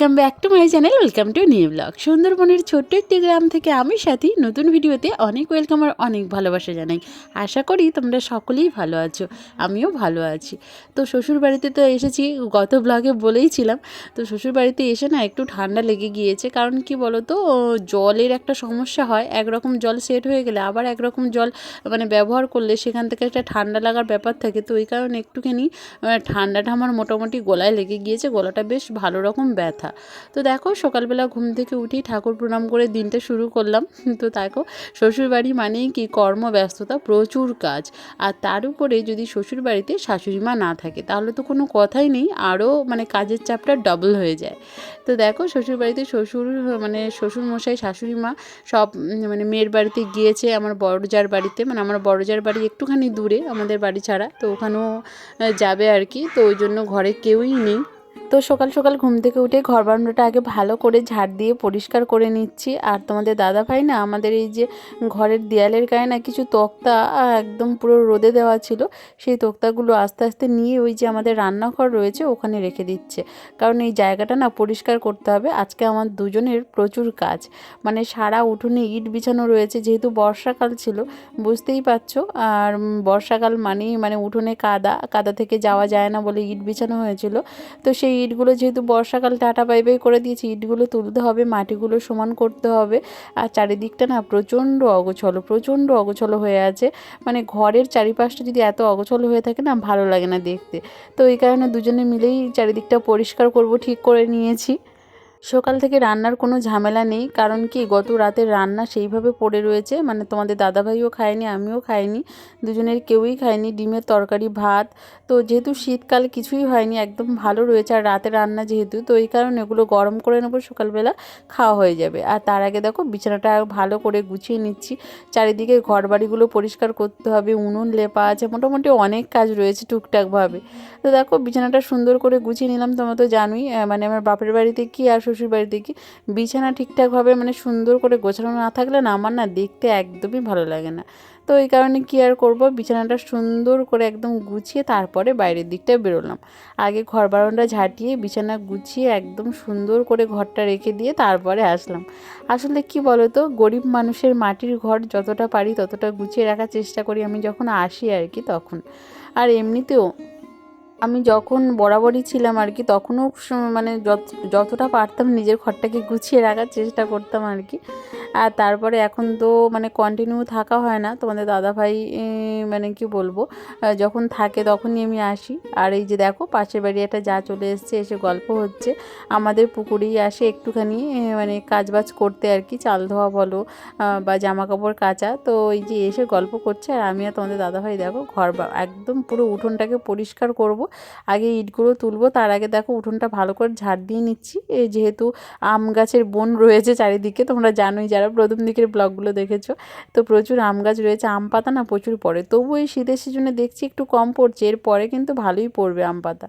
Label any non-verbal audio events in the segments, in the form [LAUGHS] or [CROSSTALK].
Welcome back to my channel, welcome to new blog. সুন্দরবনের ছোট্ট একটি গ্রাম থেকে আমি সাথী। নতুন ভিডিওতে অনেক ওয়েলকাম আর অনেক ভালোবাসা জানাই। আশা করি তোমরা সকলেই ভালো আছো, আমিও ভালো আছি। তো শ্বশুর বাড়িতে তো এসেছি, গত ব্লগে বলেইছিলাম। তো শ্বশুর বাড়িতে এসে না একটু ঠান্ডা লেগে গিয়েছে, কারণ কি বলো তো জলের একটা সমস্যা হয়, একরকম জল সেট হয়ে গেলে আবার একরকম জল মানে ব্যবহার করলে সেখান থেকে একটা ঠান্ডা লাগার ব্যাপার থাকে। তো ওই কারণে একটুখানি ঠান্ডাটা আমার মোটামুটি গলায় লেগে গিয়েছে, গলাটা বেশ ভালো রকম ব্যথা। তো দেখো, সকালবেলা ঘুম থেকে উঠেই ঠাকুর প্রণাম করে দিনটা শুরু করলাম। [LAUGHS] তো দেখো, শ্বশুরবাড়ি মানেই কি কর্মব্যস্ততা প্রচুর কাজ। আর তার উপরে যদি শ্বশুরবাড়িতে শাশুড়ি মা না থাকে, তাহলে তো কোনো কথাই নেই, আরও মানে কাজের চাপটা ডবল হয়ে যায়। তো দেখো, শ্বশুরবাড়িতে শ্বশুর মানে শ্বশুর মশাই শাশুড়ি মা সব মানে মেয়ের বাড়িতে গিয়েছে, আমার বড়জার বাড়িতে। মানে আমার বড়জার বাড়ি একটুখানি দূরে, আমাদের বাড়ি ছাড়া। তো ওখানেও যাবে আর কি। তো ওই জন্য ঘরে কেউই নেই। তো সকাল সকাল ঘুম থেকে উঠে ঘর বারান্দাটা আগে ভালো করে ঝাড় দিয়ে পরিষ্কার করে নিচ্ছি। আর তোমাদের দাদা ভাই না আমাদের এই যে ঘরের দেয়ালের গায়ে না কিছু তক্তা একদম পুরো রোদে দেওয়া ছিল, সেই তক্তাগুলো আস্তে আস্তে নিয়ে ওই যে আমাদের রান্নাঘর রয়েছে ওখানে রেখে দিচ্ছে। কারণ এই জায়গাটা না পরিষ্কার করতে হবে, আজকে আমার দুজনের প্রচুর কাজ। মানে সারা উঠোনে ইট বিছানো রয়েছে, যেহেতু বর্ষাকাল ছিল, বুঝতেই পারছ? আর বর্ষাকাল মানেই মানে উঠোনে কাদা কাদা থেকে যাওয়া যায় না বলে ইট বিছানো হয়েছিল। তো সেই ইটগুলো যেহেতু বর্ষাকাল টাটা বাই বাই করে দিয়েছি, ইটগুলো তুলতে হবে, মাটিগুলো সমান করতে হবে। আর চারিদিকটা না প্রচণ্ড অগোছল প্রচণ্ড অগোছল হয়ে আছে। মানে ঘরের চারিপাশটা যদি এত অগোছল হয়ে থাকে না, ভালো লাগে না দেখতে। তো এই কারণে দুজনে মিলেই চারিদিকটা পরিষ্কার করব, ঠিক করে নিয়েছি। সকাল থেকে রান্নার কোনো ঝামেলা নেই, কারণ কি গত রাতের রান্না সেইভাবে পড়ে রয়েছে। মানে তোমাদের দাদাভাইও খায়নি, আমিও খাইনি দুজনের কেউই খায়নি। ডিমের তরকারি, ভাত, তো যেহেতু শীতকাল কিছুই হয়নি, একদম ভালো রয়েছে। আর রাতের রান্না যেহেতু, তো এই কারণে এগুলো গরম করে নেব, সকালবেলা খাওয়া হয়ে যাবে। আর তার আগে দেখো, বিছানাটা ভালো করে গুছিয়ে নিচ্ছি। চারিদিকে ঘর বাড়িগুলো পরিষ্কার করতে হবে, উনুন লেপা আছে, মোটামুটি অনেক কাজ রয়েছে টুকটাকভাবে। তো দেখো, বিছানাটা সুন্দর করে গুছিয়ে নিলাম, তোমরা তো জানোই মানে আমার বাপের বাড়িতে কি আর শ্বশুর বাড়িতে কি বিছানা ঠিকঠাকভাবে মানে সুন্দর করে গোছানো না থাকলে না, আমার না দেখতে একদমই ভালো লাগে না। তো এই কারণে কি আর করব? বিছানাটা সুন্দর করে একদম গুছিয়ে তারপরে বাইরের দিকটা বেরোলাম। আগে ঘর বারান্দা ঝাঁটিয়ে বিছানা গুছিয়ে একদম সুন্দর করে ঘরটা রেখে দিয়ে তারপরে আসলাম। আসলে কি বলো তো গরিব মানুষের মাটির ঘর যতটা পারি ততটা গুছিয়ে রাখার চেষ্টা করি আমি যখন আসি আর কি তখন। আর এমনিতেও আমি যখন বরাবরই ছিলাম আর কি, তখনও মানে যত- যতটা পারতাম নিজের ঘরটাকে গুছিয়ে রাখার চেষ্টা করতাম আর কি। আর তারপরে এখন তো মানে কন্টিনিউ থাকা হয় না। তোমাদের দাদাভাই মানে কি বলব যখন থাকে তখনই আমি আসি। আর এই যে দেখো, পাশের বাড়ি একটা যা চলে এসছে, এসে গল্প হচ্ছে। আমাদের পুকুরেই আসে একটুখানি মানে কাজবাজ করতে আর কি, চাল ধোয়া বলো বা জামা কাপড় কাচা। তো এই যে এসে গল্প করছে, আর আমি আর তোমাদের দাদাভাই দেখো, ঘর একদম পুরো উঠোনটাকে পরিষ্কার করব। আগে ইটগুলো তুলবো, তার আগে দেখো উঠোনটা ভালো করে ঝাড় দিয়ে নিচ্ছি। যেহেতু আম গাছের বন রয়েছে চারিদিকে, তোমরা জানোই যারা প্রথম দিকের ব্লগগুলো দেখেছ, তো প্রচুর আম গাছ রয়েছে, আম পাতা না প্রচুর পড়ে। তবু এই শীতের সিজনে দেখছি একটু কম পড়ছে এরপরে কিন্তু ভালোই পড়বে আম পাতা।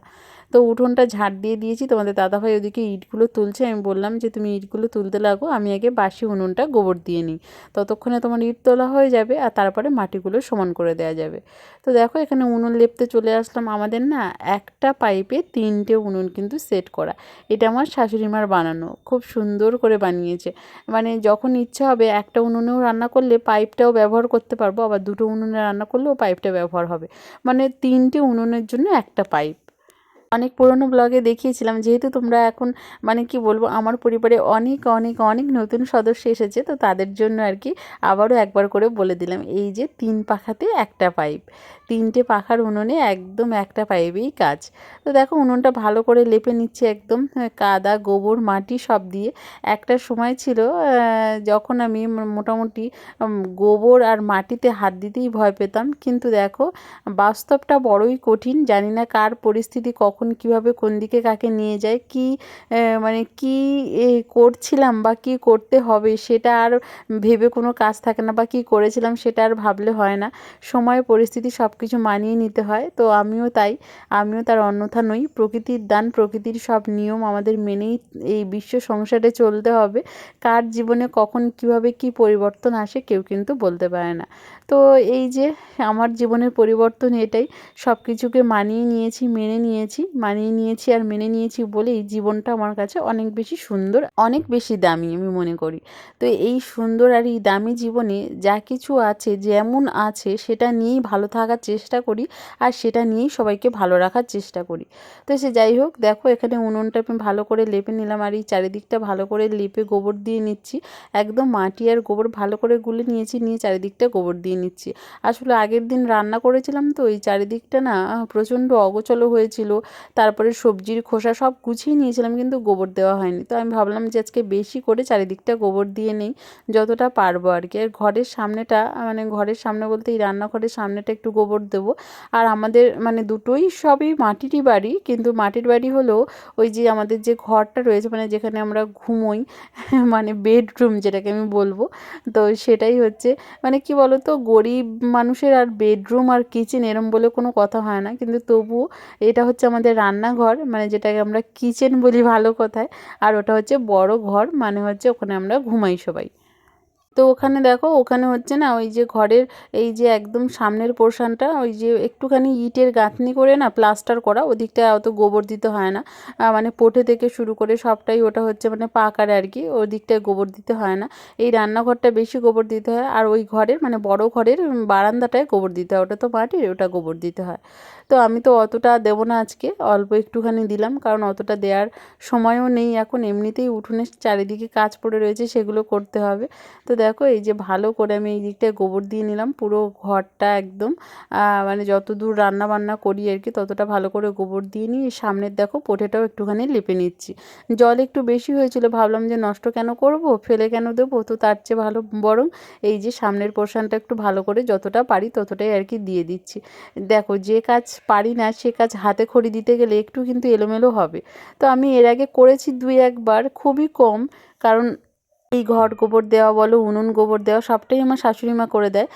তো উঠোনটা ঝাড় দিয়ে দিয়েছি। তোমাদের দাদাভাই ওদিকে ইটগুলো তুলছে। আমি বললাম যে, তুমি ইটগুলো তুলতে লাগো। আমি আগে বাসি উনুনটা গোবর দিয়ে নিই। ততক্ষণে তোমার ইট তোলা হয়ে যাবে আর তারপরে মাটিগুলো সমান করে দেওয়া যাবে। তো দেখো, এখানে উনুন লেপতে চলে আসলাম। আমাদের না একটা পাইপে তিনটে উনুন কিন্তু সেট করা। এটা আমার শাশুড়ি মার বানানো। খুব সুন্দর করে বানিয়েছে। মানে যখন ইচ্ছা হবে একটা উনুনেও রান্না করলে পাইপটাও ব্যবহার করতে পারব। আবার দুটো উনুনে রান্না করলেও পাইপটা ব্যবহার হবে। মানে তিনটে উনুনের জন্য একটা পাইপ। অনেক পুরনো ব্লগে দেখিয়েছিলাম। যেহেতু তোমরা এখন মানে কি বলব, আমার পরিবারে অনেক অনেক অনেক নতুন সদস্য এসেছে, তো তাদের জন্য আর কি আবারও একবার করে বলে দিলাম। এই যে তিন পাখাতে একটা পাইপ। তিনটে পাখার উনুনে একদম একটা পাইপেই কাজ। তো দেখো উনুনটা ভালো করে লেপে নিচ্ছে একদম কাদা, গোবর, মাটি সব দিয়ে। একটা সময় ছিল যখন আমি মোটামুটি গোবর আর মাটিতে হাত দিতেই ভয় পেতাম। কিন্তু দেখো বাস্তবটা বড়ই কঠিন, জানি না কার পরিস্থিতি কখন কীভাবে কোন দিকে কাকে নিয়ে যায়, কি মানে কি করছিলাম বা কি করতে হবে সেটা আর ভেবে কোনো কাজ থাকে না বা কি করেছিলাম সেটা আর ভাবলে হয় না। সময়, পরিস্থিতি সব কিছু মানিয়ে নিতে হয়। তো আমিও তাই, আমিও তার অন্যথা নই। প্রকৃতির দান, প্রকৃতির সব নিয়ম আমাদের মেনেই এই বিশ্ব সংসারে চলতে হবে। কার জীবনে কখন কীভাবে কি পরিবর্তন আসে কেউ কিন্তু বলতে পারে না। তো এই যে আমার জীবনের পরিবর্তন এটাই। সব কিছুকে মানিয়ে নিয়েছি, মেনে নিয়েছি, মানিয়ে নিয়েছি আর মেনে নিয়েছি বলেই জীবনটা আমার কাছে অনেক বেশি সুন্দর, অনেক বেশি দামি আমি মনে করি। তো এই সুন্দর আর এই দামি জীবনে যা কিছু আছে, যেমন আছে সেটা নিয়েই ভালো থাকার চেষ্টা করি আর সেটা নিয়েই সবাইকে ভালো রাখার চেষ্টা করি। তো সে যাই হোক, দেখো এখানে উনুনটা আমি ভালো করে লেপে নিলাম আর এই চারিদিকটা ভালো করে লেপে গোবর দিয়ে নিচ্ছি। একদম মাটি আর গোবর ভালো করে গুলে নিয়েছি, নিয়ে চারিদিকটা গোবর দিয়ে নিচ্ছি। আসলে আগের দিন রান্না করেছিলাম তো, এই চারিদিকটা না প্রচণ্ড অগোছলো হয়েছিল। তারপরে সবজির খোসা সব গুছিয়ে নিয়েছিলাম, কিন্তু গোবর দেওয়া হয়নি। তো আমি ভাবলাম যে আজকে বেশি করে চারিদিকটা গোবর দিয়ে নেই, যতটা পারব আর কি। আর ঘরের সামনেটা মানে ঘরের সামনে বলতে এই রান্নাঘরের সামনেটা একটু গোবর দেবো। আর আমাদের মানে দুটোই সবই মাটিরই বাড়ি, কিন্তু মাটির বাড়ি হলেও ওই যে আমাদের যে ঘরটা রয়েছে মানে যেখানে আমরা ঘুমোই [LAUGHS] মানে বেডরুম যেটাকে আমি বলব, তো সেটাই হচ্ছে মানে কি বলতো গরিব মানুষের আর বেডরুম আর কিচেন এরম বলে কোনো কথা হয় না। কিন্তু তবুও এটা হচ্ছে আমাদের রান্নাঘর মানে যেটাকে আমরা কিচেন বলি ভালো কথায়। আর ওটা হচ্ছে বড় ঘর মানে হচ্ছে ওখানে আমরা ঘুমাই সবাই। তো ওখানে দেখো, ওখানে হচ্ছে না ওই যে ঘরের এই যে একদম সামনের পোর্শনটা, ওই যে একটুখানি ইটের গাঁথনি করে না প্লাস্টার করা ওদিকটা অত গোবর দিতে হয় না। মানে পোটে থেকে শুরু করে সবটাই ওটা হচ্ছে মানে পাকার আর কি, ওদিকটায় গোবর দিতে হয় না। এই রান্নাঘরটা বেশি গোবর দিতে হয়, আর ওই ঘরের মানে বড় ঘরের বারান্দাটায় গোবর দিতে হয়, ওটা তো মাটির, ওটা গোবর দিতে হয়। তো আমি তো অতটা দেবো না আজকে, অল্প একটুখানি দিলাম, কারণ অতটা দেওয়ার সময়ও নেই এখন, এমনিতেই উঠোনের চারিদিকে কাজ পড়ে রয়েছে, সেগুলো করতে হবে। তো দেখো, এই যে ভালো করে আমি এই দিকটায় গোবর দিয়ে নিলাম, পুরো ঘরটা একদম মানে যত দূর রান্না বান্না করি আর কি, ততটা ভালো করে গোবর দিয়ে নিই সামনের দেখো পোটেটাও একটুখানি লেপে নিচ্ছি। জল একটু বেশি হয়েছিল, ভাবলাম যে নষ্ট কেন করব, ফেলে কেন দেবো? তো তার চেয়ে ভালো বরং এই যে সামনের পোর্শনটা একটু ভালো করে যতটা পারি ততটাই আর কি দিয়ে দিচ্ছি। দেখো, যে কাজ পারি না, সে কাজ হাতে খড়ি দিতে গেলে একটু কিন্তু এলোমেলো হবে। তো আমি এর আগে করেছি দুই একবার, খুবই কম। কারণ এই ঘর গোবর দেওয়া বলো, উনুন গোবর দেওয়া, সবটাই আমার শাশুড়ি মা করে দেয়।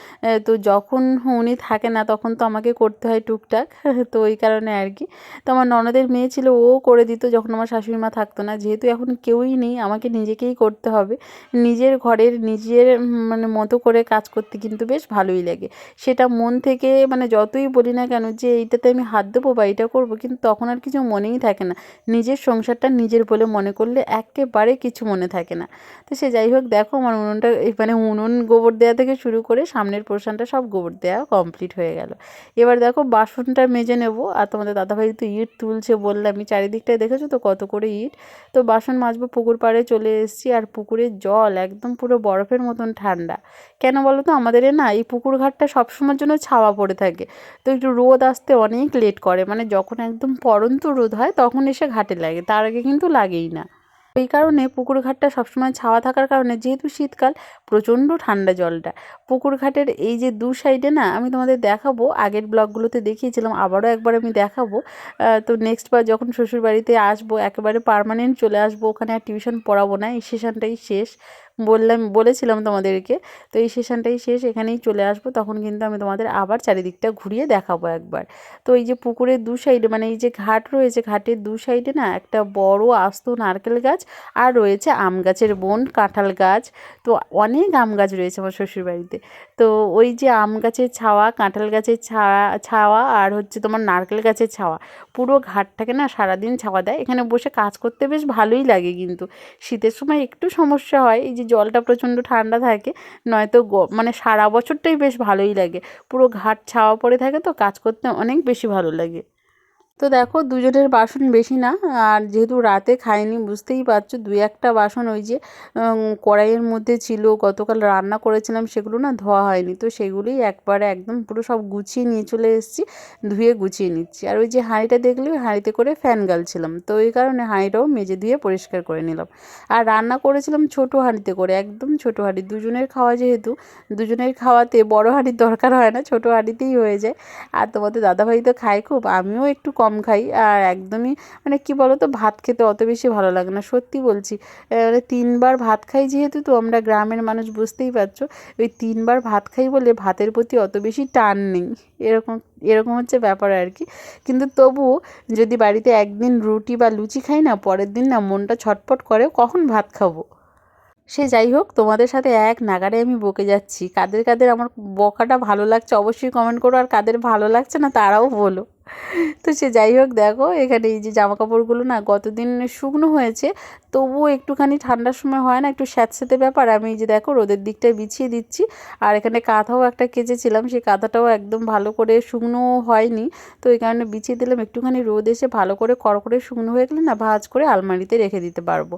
তো যখন উনি থাকে না, তখন তো আমাকে করতে হয় টুকটাক, [LAUGHS] তো ওই কারণে আর কি। তো আমার ননদের মেয়ে ছিল, ও করে দিত যখন আমার শাশুড়ি মা থাকতো না। যেহেতু এখন কেউই নেই, আমাকে নিজেকেই করতে হবে। নিজের ঘরের, নিজের মানে মতো করে কাজ করতে কিন্তু বেশ ভালোই লাগে। সেটা মন থেকে মানে যতই বলি না কেন যে, এইটাতে আমি হাত দেবো বা এটা করব, কিন্তু তখন আর কিছু মনেই থাকে না। নিজের সংসারটা নিজের বলে মনে করলে একেবারে কিছু মনে থাকে না। তো সে যাই হোক দেখো আমার উনুনটা মানে উনুন গোবর দেওয়া থেকে শুরু করে সামনের পোর্শনটা সব গোবর দেওয়া কমপ্লিট হয়ে গেল। এবার দেখো বাসনটা মেজে নেব, আর তোমাদের দাদাভাই তো ইট তুলছে বললামই চারিদিকটায় দেখেছ তো কত করে ইট? তো বাসন মাজবো, পুকুর পাড়ে চলে এসেছি, আর পুকুরের জল একদম পুরো বরফের মতন ঠান্ডা। কেন বলো তো, আমাদের না এই পুকুর ঘাটটা সবসময়ের জন্য ছাওয়া পড়ে থাকে, তো একটু রোদ আসতে অনেক লেট করে মানে যখন একদম পড়ন্ত রোদ হয়, তখন এসে ঘাটে লাগে, তার আগে কিন্তু লাগেই না। এই কারণে পুকুর ঘাটটা সবসময় ছাওয়া থাকার কারণে যেহেতু শীতকাল, প্রচণ্ড ঠান্ডা জলটা। পুকুর ঘাটের এই যে দু সাইডে না, আমি তোমাদের দেখাবো, আগের ব্লগগুলোতে দেখিয়েছিলাম, আবারও একবার আমি দেখাবো। তো নেক্সট বার যখন শ্বশুরবাড়িতে আসব, একেবারে পারমানেন্ট চলে আসব, ওখানে আর টিউশন পড়াবো না, এই সেশনটাই শেষ। বললাম, বলেছিলাম তোমাদেরকে। তো এই সেশনটাই শেষ, এখানেই চলে আসব। তখন কিন্তু আমি তোমাদের আবার চারিদিকটা ঘুরিয়ে দেখাবো একবার। তো এই যে পুকুরের দু সাইডে মানে এই যে ঘাট রয়েছে, ঘাটের দু সাইডে না একটা বড় আস্ত নারকেল গাছ আর রয়েছে আম গাছের বন, কাঁঠাল গাছ। তো অনেক আম গাছ রয়েছে আমার শ্বশুরবাড়িতে। তো ওই যে আম গাছের ছাওয়া, কাঁঠাল গাছের ছাওয়া ছাওয়া আর হচ্ছে তোমার নারকেল গাছের ছাওয়া, পুরো ঘাটটাকে না সারাদিন ছাওয়া দেয়। এখানে বসে কাজ করতে বেশ ভালোই লাগে কিন্তু। শীতের সময় একটু সমস্যা হয়, এই যে জলটা প্রচণ্ড ঠান্ডা থাকে, নয়তো মানে সারা বছরটাই বেশ ভালোই লাগে। পুরো ঘাট ছাওয়া পড়ে থাকে তো, কাজ করতে অনেক বেশি ভালো লাগে। তো দেখো দুজনের বাসন বেশি না, আর যেহেতু রাতে খাইনি বুঝতেই পারছ, দুই একটা বাসন ওই যে কড়াইয়ের মধ্যে ছিল, গতকাল রান্না করেছিলাম সেগুলো না ধোয়া হয়নি, তো সেগুলোই একবারে একদম পুরো সব গুছিয়ে নিয়ে চলে এসেছি, ধুয়ে গুছিয়ে নিচ্ছি। আর ওই যে হাঁড়িটা দেখলে ওই হাঁড়িতে করে ফ্যান গালছিলাম, তো ওই কারণে হাঁড়িটাও মেজে ধুয়ে পরিষ্কার করে নিলাম। আর রান্না করেছিলাম ছোট হাঁড়িতে করে, একদম ছোট হাঁড়ি, দুজনের খাওয়া যেহেতু, দুজনের খাওয়াতে বড় হাঁড়ির দরকার হয় না, ছোট হাঁড়িতেই হয়ে যায়। আর তোমাদের দাদাভাই তো খায় খুব, আমিও একটু কম খাই। আর একদমই মানে কি বলো তো ভাত খেতে অত বেশি ভালো লাগে না, সত্যি বলছি। এবারে তিনবার ভাত খাই যেহেতু, তো আমরা গ্রামের মানুষ বুঝতেই পারছ, ওই তিনবার ভাত খাই বলে ভাতের প্রতি অত বেশি টান নেই। এরকম এরকম হচ্ছে ব্যাপার আর কি। কিন্তু তবুও যদি বাড়িতে একদিন রুটি বা লুচি খাই না, পরের দিন না মনটা ছটপট করে, কখন ভাত খাব? সে যাই হোক, তোমাদের সাথে এক নাগারে আমি বকে যাচ্ছি। কাদের কাদের আমার বকাটা ভালো লাগছে অবশ্যই কমেন্ট করো, আর কাদের ভালো লাগছে না তারাও বলো। তো সে যাই হোক, দেখো, এখানে এই যে জামা কাপড়গুলো না গতদিন শুকনো হয়েছে, তবুও একটুখানি ঠান্ডার সময় হয় না, একটু স্যাঁতস্যাঁতে ব্যাপার। আমি এই যে দেখো, রোদের দিকটায় বিছিয়ে দিচ্ছি, আর এখানে কাঁথাও একটা কেচেছিলাম, সেই কাঁথাটাও একদম ভালো করে শুকনো হয়নি, তো এই কারণে বিছিয়ে দিলাম। একটুখানি রোদ এসে ভালো করে কড়কড়ে শুকনো হয়ে গেলে না ভাজ করে আলমারিতে রেখে দিতে পারব।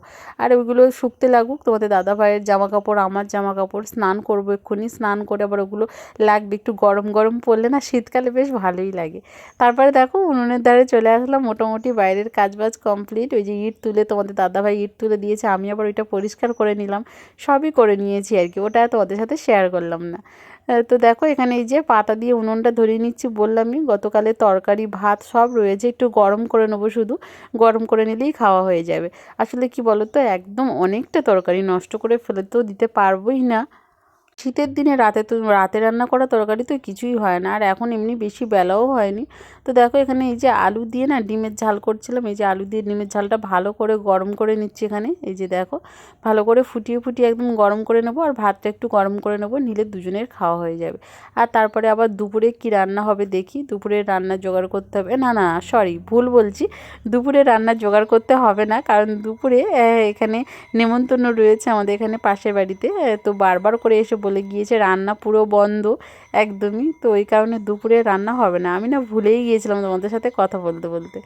আর ওইগুলো শুকতে লাগুক, তোমাদের দাদা ভাইয়ের জামা কাপড় আমার জামা কাপড় স্নান করব এক্ষুনি, স্নান করে আবার ওগুলো লাগবে, একটু গরম গরম পড়লে না শীতকালে বেশ ভালোই লাগে। তারপরে দেখো উনুনের ধারে চলে আসলাম, মোটামুটি বাইরের কাজবাজ কমপ্লিট ওই যে ইট তুলে তোমাদের দাদাভাই ইট তুলে দিয়েছে, আমি আবার ওইটা পরিষ্কার করে নিলাম, সবই করে নিয়েছি আর কি, ওটা তোমাদের সাথে শেয়ার করলাম না। তো দেখো এখানে এই যে পাতা দিয়ে উনুনটা ধরিয়ে নিচ্ছি বললামই, গতকালে তরকারি, ভাত সব রয়েছে, একটু গরম করে নেব শুধু, গরম করে নিলেই খাওয়া হয়ে যাবে। আসলে কি বলো তো একদম অনেকটা তরকারি নষ্ট করে ফেলে তো দিতে পারবোই না। শীতের দিনে রাতে তো রাতে রান্না করা তরকারি তো কিছুই হয় না। আর এখন এমনি বেশি বেলাও হয়নি। তো দেখো এখানে এই যে আলু দিয়ে না ডিমের ঝাল করছিলাম, এই যে আলু দিয়ে ডিমের ঝালটা ভালো করে গরম করে নিচ্ছি এখানে। এই যে দেখো, ভালো করে ফুটিয়ে ফুটিয়ে একদম গরম করে নেব আর ভাতটা একটু গরম করে নেব, নিলে দুজনের খাওয়া হয়ে যাবে। আর তারপরে আবার দুপুরে কি রান্না হবে দেখি, দুপুরে রান্না জোগাড় করতে হবে। না না সরি ভুল বলছি, দুপুরে রান্না জোগাড় করতে হবে না, কারণ দুপুরে এখানে নেমন্তন্ন রয়েছে আমাদের এখানে পাশের বাড়িতে। তো বারবার করে এসে বলে গিয়েছে, রান্না পুরো বন্ধ একদমই। তো ওই কারণে দুপুরে রান্না হবে না। আমি না ভুলেই গিয়েছিলাম তোমাদের সাথে কথা বলতে বলতে।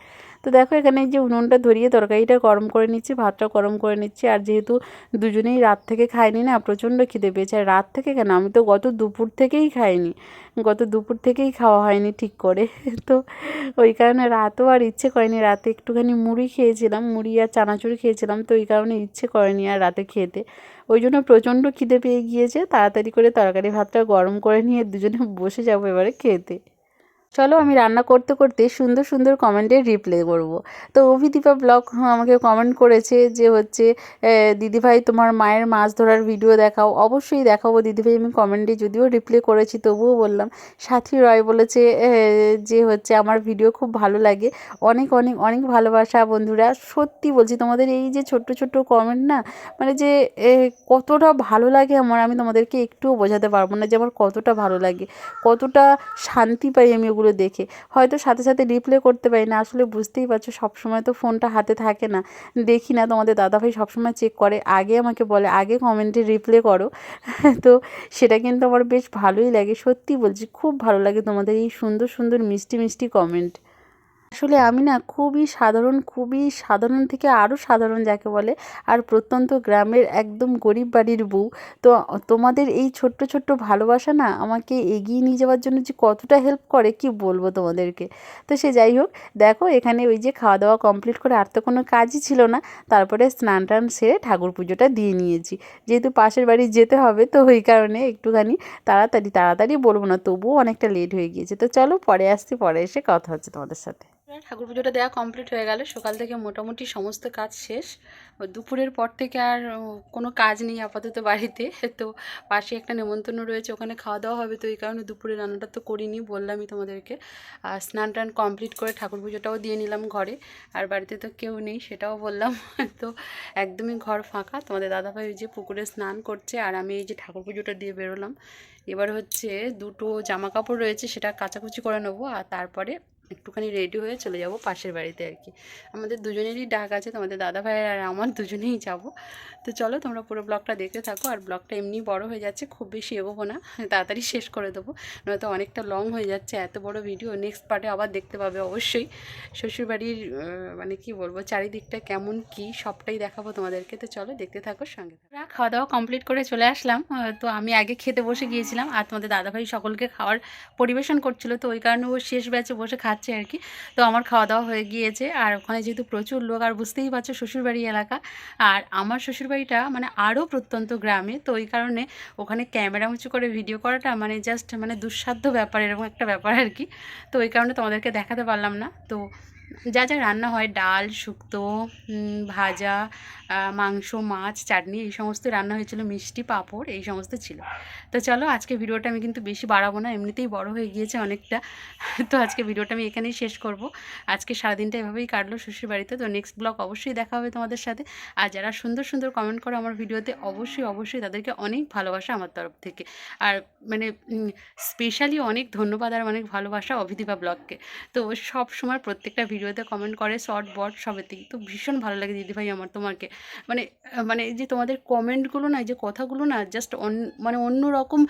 তো দেখো এখানে যে উনুনটা ধরিয়ে তরকারিটা গরম করে নিচ্ছি, ভাতটা গরম করে নিচ্ছি। আর যেহেতু দুজনেই রাত থেকে খাইনি না, প্রচণ্ড খিদে পেয়েছে। আর রাত থেকে কেন? আমি তো গত দুপুর থেকেই খাইনি। গত দুপুর থেকেই খাওয়া হয়নি ঠিক করে। তো ওই কারণে রাতও আর ইচ্ছে করেনি। রাতে একটুখানি মুড়ি খেয়েছিলাম, মুড়ি আর চানাচুর খেয়েছিলাম, তো ওই কারণে ইচ্ছে করেনি আর রাতে খেতে। ওই জন্য প্রচণ্ড খিদে পেয়ে গিয়েছে। তাড়াতাড়ি করে তরকারি ভাতটা গরম করে নিয়ে দুজনে বসে যাব এবারে খেতে। চলো আমি রান্না করতে করতে সুন্দর সুন্দর কমেন্টের রিপ্লে করব। তো অভিদীপা ব্লগ আমাকে কমেন্ট করেছে যে হচ্ছে দিদিভাই তোমার মায়ের মাছ ধরার ভিডিও দেখাও। অবশ্যই দেখাবো দিদিভাই, আমি কমেন্টে যদিও রিপ্লে করেছি, তবুও বললাম। সাথী রয় বলেছে যে হচ্ছে আমার ভিডিও খুব ভালো লাগে। অনেক অনেক অনেক ভালোবাসা বন্ধুরা। সত্যি বলছি, তোমাদের এই যে ছোট্ট ছোট্ট কমেন্ট না মানে যে কতটা ভালো লাগে আমার, আমি তোমাদেরকে একটুও বোঝাতে পারব না যে আমার কতটা ভালো লাগে। কতটা শান্তি পাই আমি ওগুলো দেখে। হয়তো সাথে সাথে রিপ্লে করতে পারি না। আসলে বুঝতেই পারছ, সবসময় তো ফোনটা হাতে থাকে না। দেখি না তোমাদের দাদাভাই সবসময় চেক করে। আগে আমাকে বলে, আগে কমেন্টে রিপ্লে করো। [LAUGHS] তো সেটা কিন্তু আমার বেশ ভালোই লাগে। সত্যি বলছি, খুব ভালো লাগে তোমাদের এই সুন্দর সুন্দর মিষ্টি মিষ্টি কমেন্ট আসলে আমি না খুবই সাধারণ খুবই সাধারণ থেকে আরও সাধারণ যাকে বলে, আর প্রত্যন্ত গ্রামের একদম গরিব বাড়ির বউ। তো তোমাদের এই ছোট্ট ছোট্ট ভালোবাসা না আমাকে এগিয়ে নিয়ে যাওয়ার জন্য যে কতটা হেল্প করে, কি বলব তোমাদেরকে? তো সে যাই হোক, দেখো এখানে ওই যে খাওয়া দাওয়া কমপ্লিট করে আর তো কোনো কাজই ছিল না। তারপরে স্নান টান সেরে ঠাকুর পুজোটা দিয়ে নিয়েছি। যেহেতু পাশের বাড়ি যেতে হবে, তো ওই কারণে একটুখানি তাড়াতাড়ি তাড়াতাড়ি বলব না, তবুও অনেকটা লেট হয়ে গিয়েছে। তো চলো পরে আসছি, পরে এসে কথা হচ্ছে তোমাদের সাথে। ঠাকুর পুজোটা দেওয়া কমপ্লিট হয়ে গেল। সকাল থেকে মোটামুটি সমস্ত কাজ শেষ। দুপুরের পর থেকে আর কোনো কাজ নেই আপাতত বাড়িতে। [LAUGHS] তো পাশে একটা নেমন্তন্ন রয়েছে, ওখানে খাওয়া দাওয়া হবে। তো এই কারণে দুপুরে রান্নাটা তো করিনি, বললামই তোমাদেরকে। আর স্নান টান কমপ্লিট করে ঠাকুর পুজোটাও দিয়ে নিলাম ঘরে। আর বাড়িতে তো কেউ নেই, সেটাও বললাম। [LAUGHS] তো একদমই ঘর ফাঁকা। তোমাদের দাদাভাই ওই যে পুকুরে স্নান করছে, আর আমি এই যে ঠাকুর পুজোটা দিয়ে বেরোলাম। এবার হচ্ছে দুটো জামা কাপড় রয়েছে, সেটা কাচাকুচি করে নেব। আর তারপরে একটুখানি রেডি হয়ে চলে যাব পাশের বাড়িতে আর কি। আমাদের দুজনেরই ডাক আছে, তোমাদের দাদা ভাইয়ের আর আমার দুজনেই যাব। তো চলো তোমরা পুরো ব্লগটা দেখতে থাকো, আর ব্লগটা এমনি বড় হয়ে যাচ্ছে, খুব বেশি এগোবো না, তাড়াতাড়ি শেষ করে দেবো, নয়তো অনেকটা লং হয়ে যাচ্ছে, এত বড় ভিডিও নেক্সট পার্টে আবার দেখতে পাবে অবশ্যই। শ্বশুরবাড়ির মানে কি বলব, চারিদিকটা কেমন কি, সবটাই দেখাবো তোমাদেরকে। তো চলো দেখতে থাকো, সঙ্গে। খাওয়া দাওয়া কমপ্লিট করে চলে আসলাম তো আমি আগে খেতে বসে গিয়েছিলাম, আর তোমাদের দাদাভাই সকলকে খাওয়ার পরিবেশন করছিল, তো ওই কারণে ও শেষ ব্যাচে বসে খাচ্ছে। আর কি তো আমার খাওয়া দাওয়া হয়ে গিয়েছে। আর ওখানে যেহেতু প্রচুর লোক, আর বুঝতেই পারছ শ্বশুরবাড়ি এলাকা, আর আমার শ্বশুরবাড়িটা মানে আরও প্রত্যন্ত গ্রামে। তো ওই কারণে ওখানে ক্যামেরা উঁচু করে ভিডিও করাটা মানে জাস্ট মানে দুঃসাধ্য ব্যাপার, এরকম একটা ব্যাপার আর কি তো ওই কারণে তোমাদেরকে দেখাতে পারলাম না। তো যা যা রান্না হয়, ডাল, শুক্তো ভাজা মাংস, মাছ, চাটনি এই সমস্ত রান্না হয়েছিল, মিষ্টি, পাঁপড়, এই সমস্ত ছিল। তো চলো আজকে ভিডিওটা আমি কিন্তু বেশি বাড়াবো না, এমনিতেই বড় হয়ে গিয়েছে অনেকটা। তো আজকে ভিডিওটা আমি এখানেই শেষ করব। আজকে সারাদিনটা এভাবেই কাটলো শ্বশুর বাড়িতে, তো নেক্সট ব্লগ অবশ্যই দেখা হবে তোমাদের সাথে। আর যারা সুন্দর সুন্দর কমেন্ট করো আমার ভিডিওতে, অবশ্যই অবশ্যই তাদেরকে অনেক ভালোবাসা আমার তরফ থেকে। আর মানে স্পেশালি অনেক ধন্যবাদ আর অনেক ভালোবাসা অভিদীপা ব্লগকে তো সব সময় প্রত্যেকটা ভিডিওতে কমেন্ট করে শর্ট বট সবেতেই। তো ভীষণ ভালো লাগে দিদিভাই আমার তোমাকে। মানে মানে যে তোমাদের কমেন্টগুলো না যে কথাগুলো না জাস্ট অন মানে অন্য রকম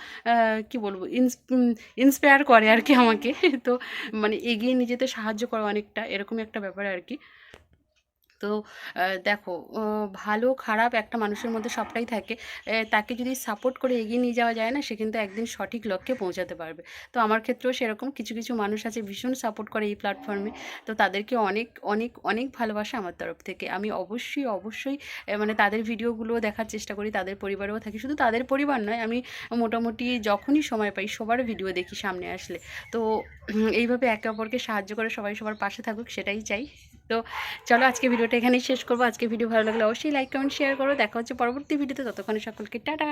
কি বলব ইন্সপায়ার করে আর কি আমাকে। [LAUGHS] তো মানে এগিয়ে নিয়ে যেতে সাহায্য করে অনেকটা এরকম একটা ব্যাপার আর কি। তো দেখো ভালো, খারাপ একটা মানুষের মধ্যে সবটাই থাকে। তাকে যদি সাপোর্ট করে এগিয়ে নিয়ে যাওয়া যায় না, সে কিন্তু একদিন সঠিক লক্ষ্যে পৌঁছাতে পারবে। তো আমার ক্ষেত্রেও সেরকম কিছু কিছু মানুষ আছে ভীষণ সাপোর্ট করে এই প্ল্যাটফর্মে তো তাদেরকে অনেক অনেক অনেক ভালোবাসা আমার তরফ থেকে। আমি অবশ্যই অবশ্যই মানে তাদের ভিডিওগুলো দেখার চেষ্টা করি, তাদের পরিবারেও থাকি। শুধু তাদের পরিবার নয়, আমি মোটামুটি যখনই সময় পাই সবার ভিডিও দেখি সামনে আসলে। তো এইভাবে একে অপরকে সাহায্য করে সবাই সবার পাশে থাকুক, সেটাই চাই। তো চলো আজকে ভিডিওটা এখানেই শেষ করব। আজকে ভিডিও ভালো লাগলে অবশ্যই লাইক কমেন্ট শেয়ার করো। দেখা হচ্ছে পরবর্তী ভিডিওতে। ততক্ষণে সকলকে টাটা।